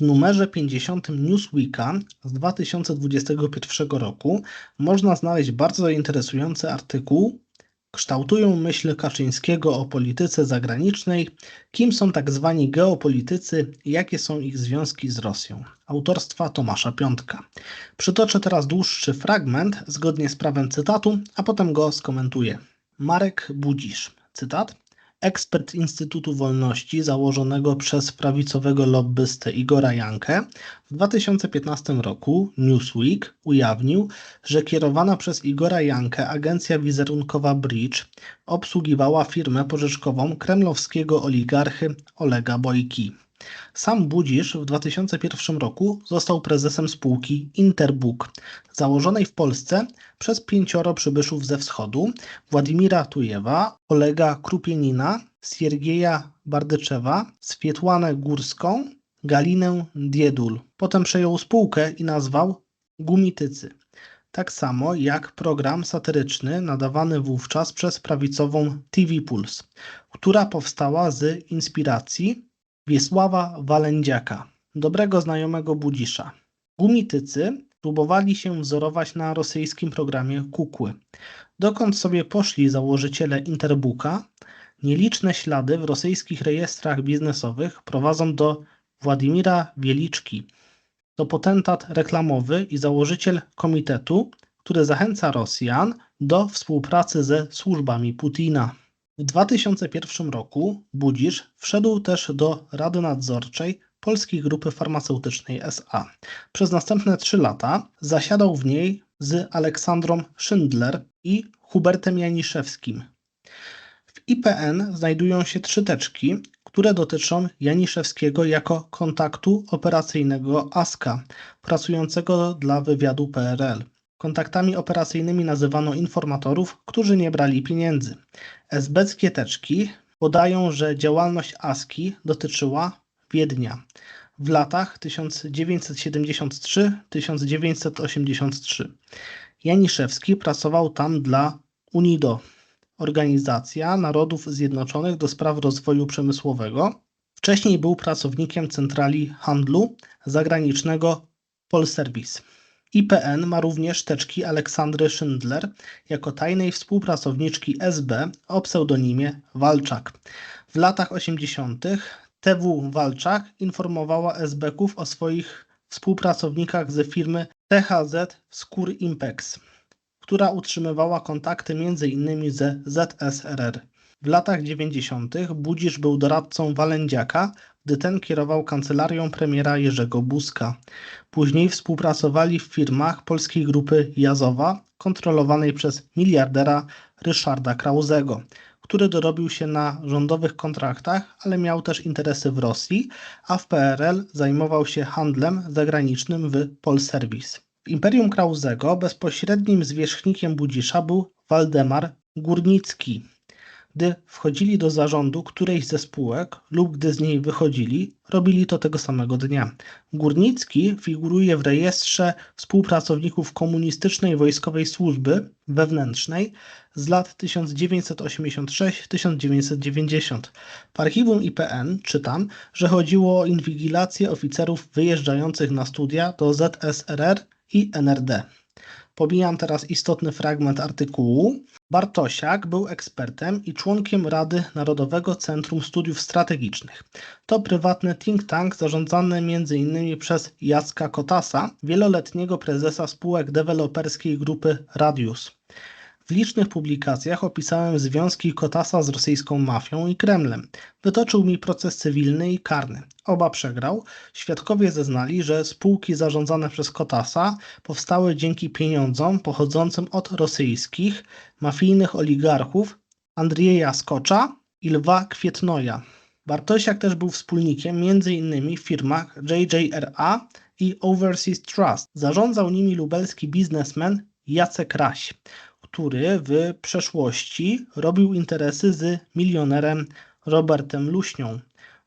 W numerze 50 Newsweeka z 2021 roku można znaleźć bardzo interesujący artykuł Kształtują myśl Kaczyńskiego o polityce zagranicznej, kim są tak zwani geopolitycy i jakie są ich związki z Rosją. Autorstwa Tomasza Piątka. Przytoczę teraz dłuższy fragment zgodnie z prawem cytatu, a potem go skomentuję. Marek Budzisz. Cytat. Ekspert Instytutu Wolności założonego przez prawicowego lobbystę Igora Jankę w 2015 roku Newsweek ujawnił, że kierowana przez Igora Jankę agencja wizerunkowa Bridge obsługiwała firmę pożyczkową kremlowskiego oligarchy Olega Bojki. Sam Budzisz w 2001 roku został prezesem spółki Interbook, założonej w Polsce przez pięcioro przybyszów ze wschodu Władimira Tujewa, Olega Krupienina, Siergieja Bardyczewa, Swietłanę Górską, Galinę Diedul. Potem przejął spółkę i nazwał Gumitycy. Tak samo jak program satyryczny nadawany wówczas przez prawicową TV Puls, która powstała z inspiracji Wiesława Walędziaka, dobrego znajomego Budzisza. Gumitycy próbowali się wzorować na rosyjskim programie Kukły. Dokąd sobie poszli założyciele Interbooka, nieliczne ślady w rosyjskich rejestrach biznesowych prowadzą do Władimira Wieliczki. To potentat reklamowy i założyciel komitetu, który zachęca Rosjan do współpracy ze służbami Putina. W 2001 roku Budzisz wszedł też do Rady Nadzorczej Polskiej Grupy Farmaceutycznej SA. Przez następne trzy lata zasiadał w niej z Aleksandrą Schindler i Hubertem Janiszewskim. W IPN znajdują się trzy teczki, które dotyczą Janiszewskiego jako kontaktu operacyjnego ASKA, pracującego dla wywiadu PRL. Kontaktami operacyjnymi nazywano informatorów, którzy nie brali pieniędzy. Esbeckie teczki podają, że działalność ASKI dotyczyła Wiednia w latach 1973-1983. Janiszewski pracował tam dla UNIDO, Organizacja Narodów Zjednoczonych do spraw rozwoju przemysłowego. Wcześniej był pracownikiem Centrali Handlu Zagranicznego Polservice. IPN ma również teczki Aleksandry Schindler jako tajnej współpracowniczki SB o pseudonimie Walczak. W latach 80. TW Walczak informowała SB-ków o swoich współpracownikach ze firmy THZ Skór Impex, która utrzymywała kontakty m.in. ze ZSRR. W latach 90. Budzisz był doradcą Walędziaka, gdy ten kierował kancelarią premiera Jerzego Buzka. Później współpracowali w firmach polskiej grupy Jazowa, kontrolowanej przez miliardera Ryszarda Krauzego, który dorobił się na rządowych kontraktach, ale miał też interesy w Rosji, a w PRL zajmował się handlem zagranicznym w Polservis. W Imperium Krauzego bezpośrednim zwierzchnikiem Budzisza był Waldemar Górnicki, gdy wchodzili do zarządu którejś ze spółek lub gdy z niej wychodzili, robili to tego samego dnia. Górnicki figuruje w rejestrze współpracowników komunistycznej wojskowej służby wewnętrznej z lat 1986-1990. W archiwum IPN czytam, że chodziło o inwigilację oficerów wyjeżdżających na studia do ZSRR i NRD. Pomijam teraz istotny fragment artykułu. Bartosiak był ekspertem i członkiem Rady Narodowego Centrum Studiów Strategicznych. To prywatny think tank zarządzany m.in. przez Jacka Kotasa, wieloletniego prezesa spółek deweloperskiej grupy Radius. W licznych publikacjach opisałem związki Kotasa z rosyjską mafią i Kremlem. Wytoczył mi proces cywilny i karny. Oba przegrał. Świadkowie zeznali, że spółki zarządzane przez Kotasa powstały dzięki pieniądzom pochodzącym od rosyjskich, mafijnych oligarchów Andrieja Skocza i Lwa Kwietnoja. Bartosiak też był wspólnikiem m.in. w firmach JJRA i Overseas Trust. Zarządzał nimi lubelski biznesmen Jacek Raś który w przeszłości robił interesy z milionerem Robertem Luśnią.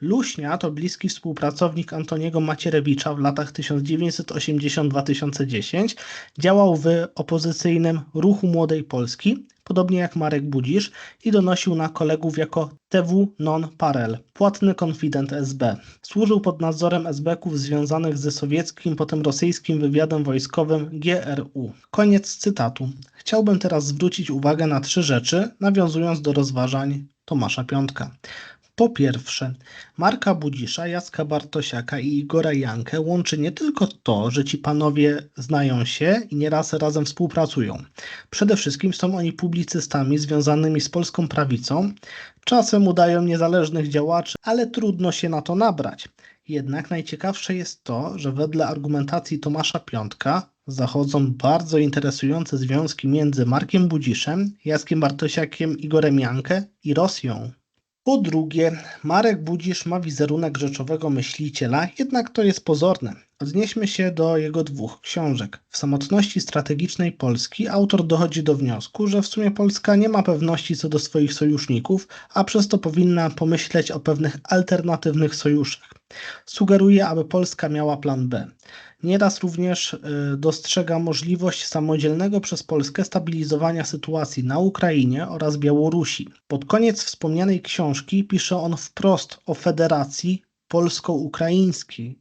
Luśnia to bliski współpracownik Antoniego Macierewicza w latach 1980-2010. Działał w opozycyjnym Ruchu Młodej Polski, podobnie jak Marek Budzisz i donosił na kolegów jako TW non parel, płatny konfident SB. Służył pod nadzorem SB-ków związanych ze sowieckim, potem rosyjskim wywiadem wojskowym GRU. Koniec cytatu. Chciałbym teraz zwrócić uwagę na trzy rzeczy, nawiązując do rozważań Tomasza Piątka. Po pierwsze, Marka Budzisza, Jacka Bartosiaka i Igora Jankę łączy nie tylko to, że ci panowie znają się i nieraz razem współpracują. Przede wszystkim są oni publicystami związanymi z polską prawicą. Czasem udają niezależnych działaczy, ale trudno się na to nabrać. Jednak najciekawsze jest to, że wedle argumentacji Tomasza Piątka zachodzą bardzo interesujące związki między Markiem Budziszem, Jackiem Bartosiakiem, Igorem Jankę i Rosją. Po drugie, Marek Budzisz ma wizerunek rzeczowego myśliciela, jednak to jest pozorne. Odnieśmy się do jego dwóch książek. W samotności strategicznej Polski autor dochodzi do wniosku, że w sumie Polska nie ma pewności co do swoich sojuszników, a przez to powinna pomyśleć o pewnych alternatywnych sojuszach. Sugeruje, aby Polska miała plan B. Nieraz również y, dostrzega możliwość samodzielnego przez Polskę stabilizowania sytuacji na Ukrainie oraz Białorusi. Pod koniec wspomnianej książki pisze on wprost o federacji polsko-ukraińskiej.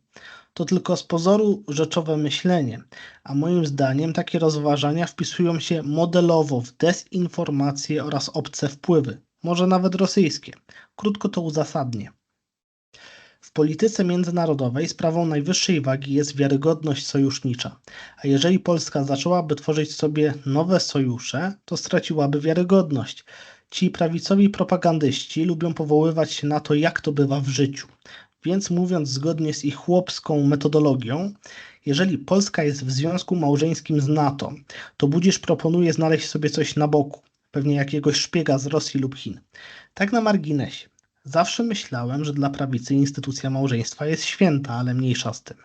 To tylko z pozoru rzeczowe myślenie, a moim zdaniem takie rozważania wpisują się modelowo w dezinformację oraz obce wpływy, może nawet rosyjskie. Krótko to uzasadnię. W polityce międzynarodowej sprawą najwyższej wagi jest wiarygodność sojusznicza, a jeżeli Polska zaczęłaby tworzyć sobie nowe sojusze, to straciłaby wiarygodność. Ci prawicowi propagandyści lubią powoływać się na to, jak to bywa w życiu. Więc mówiąc zgodnie z ich chłopską metodologią, jeżeli Polska jest w związku małżeńskim z NATO, to Budzisz proponuje znaleźć sobie coś na boku, pewnie jakiegoś szpiega z Rosji lub Chin. Tak na marginesie. Zawsze myślałem, że dla prawicy instytucja małżeństwa jest święta, ale mniejsza z tym.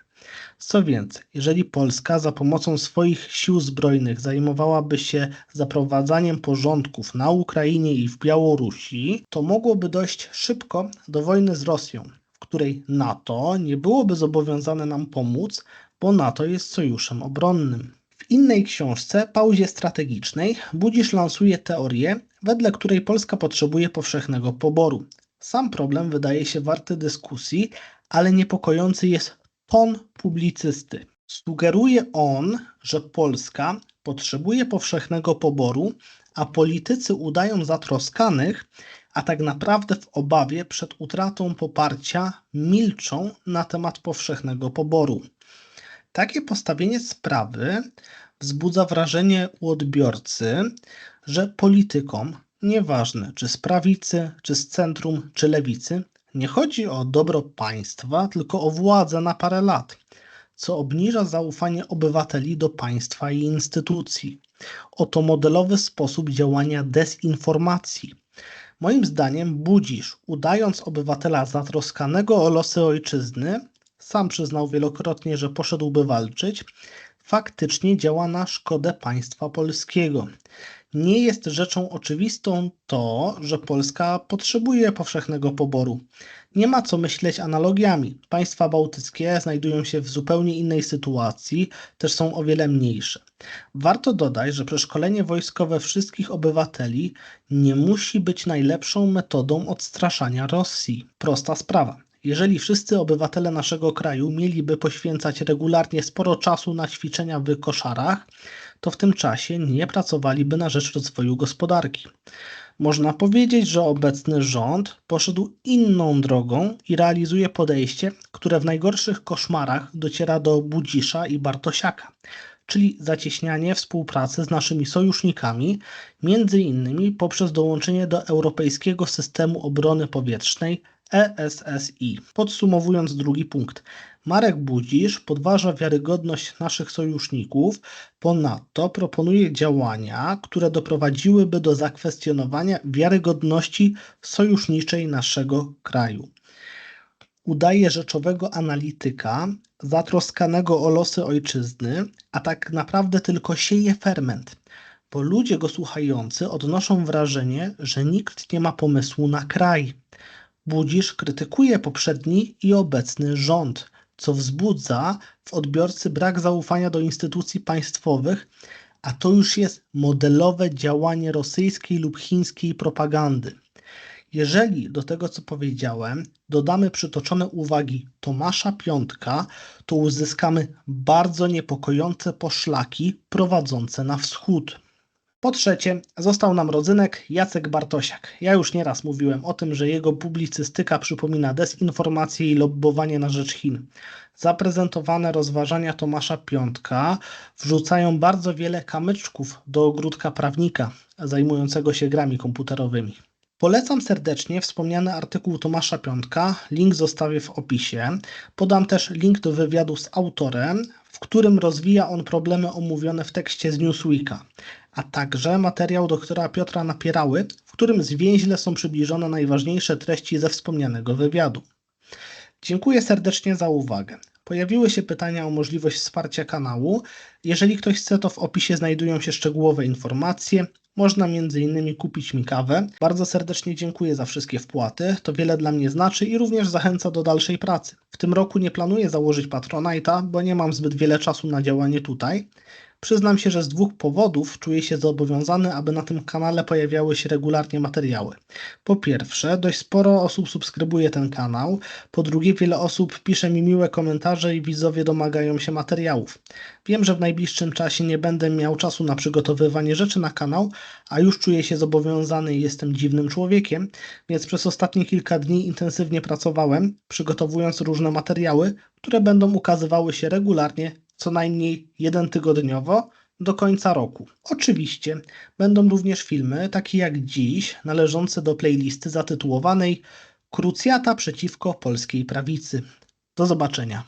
Co więcej, jeżeli Polska za pomocą swoich sił zbrojnych zajmowałaby się zaprowadzaniem porządków na Ukrainie i w Białorusi, to mogłoby dojść szybko do wojny z Rosją, w której NATO nie byłoby zobowiązane nam pomóc, bo NATO jest sojuszem obronnym. W innej książce, Pauzie Strategicznej, Budzisz lansuje teorię, wedle której Polska potrzebuje powszechnego poboru. Sam problem wydaje się warty dyskusji, ale niepokojący jest ton publicysty. Sugeruje on, że Polska potrzebuje powszechnego poboru, a politycy udają zatroskanych, a tak naprawdę w obawie przed utratą poparcia milczą na temat powszechnego poboru. Takie postawienie sprawy wzbudza wrażenie u odbiorcy, że politykom Nieważne, czy z prawicy, czy z centrum, czy lewicy, nie chodzi o dobro państwa, tylko o władzę na parę lat, co obniża zaufanie obywateli do państwa i instytucji. Oto modelowy sposób działania dezinformacji. Moim zdaniem budzisz, udając obywatela zatroskanego o losy ojczyzny, sam przyznał wielokrotnie, że poszedłby walczyć, faktycznie działa na szkodę państwa polskiego. Nie jest rzeczą oczywistą to, że Polska potrzebuje powszechnego poboru. Nie ma co myśleć analogiami. Państwa bałtyckie znajdują się w zupełnie innej sytuacji, też są o wiele mniejsze. Warto dodać, że przeszkolenie wojskowe wszystkich obywateli nie musi być najlepszą metodą odstraszania Rosji. Prosta sprawa. Jeżeli wszyscy obywatele naszego kraju mieliby poświęcać regularnie sporo czasu na ćwiczenia w koszarach, to w tym czasie nie pracowaliby na rzecz rozwoju gospodarki. Można powiedzieć, że obecny rząd poszedł inną drogą i realizuje podejście, które w najgorszych koszmarach dociera do Budzisza i Bartosiaka, czyli zacieśnianie współpracy z naszymi sojusznikami, między innymi poprzez dołączenie do Europejskiego Systemu Obrony Powietrznej ESSI. Podsumowując drugi punkt, Marek Budzisz podważa wiarygodność naszych sojuszników, ponadto proponuje działania, które doprowadziłyby do zakwestionowania wiarygodności sojuszniczej naszego kraju. Udaje rzeczowego analityka, zatroskanego o losy ojczyzny, a tak naprawdę tylko sieje ferment, bo ludzie go słuchający odnoszą wrażenie, że nikt nie ma pomysłu na kraj Budzisz krytykuje poprzedni i obecny rząd, co wzbudza w odbiorcy brak zaufania do instytucji państwowych, a to już jest modelowe działanie rosyjskiej lub chińskiej propagandy. Jeżeli do tego, co powiedziałem, dodamy przytoczone uwagi Tomasza Piątka, to uzyskamy bardzo niepokojące poszlaki prowadzące na wschód. Po trzecie, został nam rodzynek Jacek Bartosiak. Ja już nieraz mówiłem o tym, że jego publicystyka przypomina dezinformację i lobbowanie na rzecz Chin. Zaprezentowane rozważania Tomasza Piątka wrzucają bardzo wiele kamyczków do ogródka prawnika zajmującego się grami komputerowymi. Polecam serdecznie wspomniany artykuł Tomasza Piątka. Link zostawię w opisie. Podam też link do wywiadu z autorem, w którym rozwija on problemy omówione w tekście z Newsweeka, a także materiał doktora Piotra Napierały, w którym zwięźle są przybliżone najważniejsze treści ze wspomnianego wywiadu. Dziękuję serdecznie za uwagę. Pojawiły się pytania o możliwość wsparcia kanału. Jeżeli ktoś chce, to w opisie znajdują się szczegółowe informacje. Można m.in. kupić mi kawę. Bardzo serdecznie dziękuję za wszystkie wpłaty. To wiele dla mnie znaczy i również zachęca do dalszej pracy. W tym roku nie planuję założyć Patronite'a, bo nie mam zbyt wiele czasu na działanie tutaj. Przyznam się, że z dwóch powodów czuję się zobowiązany, aby na tym kanale pojawiały się regularnie materiały. Po pierwsze, dość sporo osób subskrybuje ten kanał. Po drugie, wiele osób pisze mi miłe komentarze i widzowie domagają się materiałów. Wiem, że w najbliższym czasie nie będę miał czasu na przygotowywanie rzeczy na kanał, a już czuję się zobowiązany i jestem dziwnym człowiekiem, więc przez ostatnie kilka dni intensywnie pracowałem, przygotowując różne materiały, które będą ukazywały się regularnie co najmniej jeden tygodniowo do końca roku. Oczywiście będą również filmy, takie jak dziś, należące do playlisty zatytułowanej Krucjata przeciwko polskiej prawicy. Do zobaczenia.